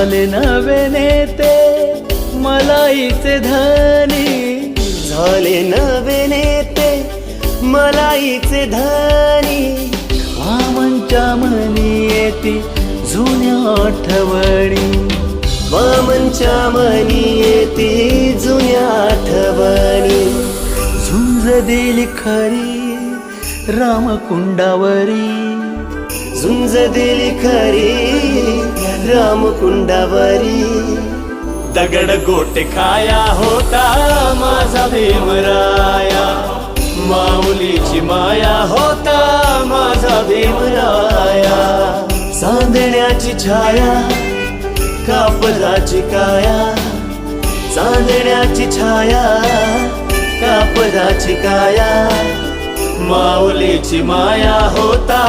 झाले नवे नेते मलाईचे धनी. झाले नवे नेते मलाईचे धनी. वामनच्या मनी येते जुन्या आठवणी. वामनच्या मनी येते जुन्या आठवणी. झुंज दिली खरी रामकुंडावरी. झुंज दिली खरी रामकुंडावरी. दगड गोटे खाया होता माझा भीमराया माऊलीची माया होता माझा भीमराया चांदण्याची छाया कापदाची काया. चांदण्याची छाया कापदाची काया. माऊलीची माया होता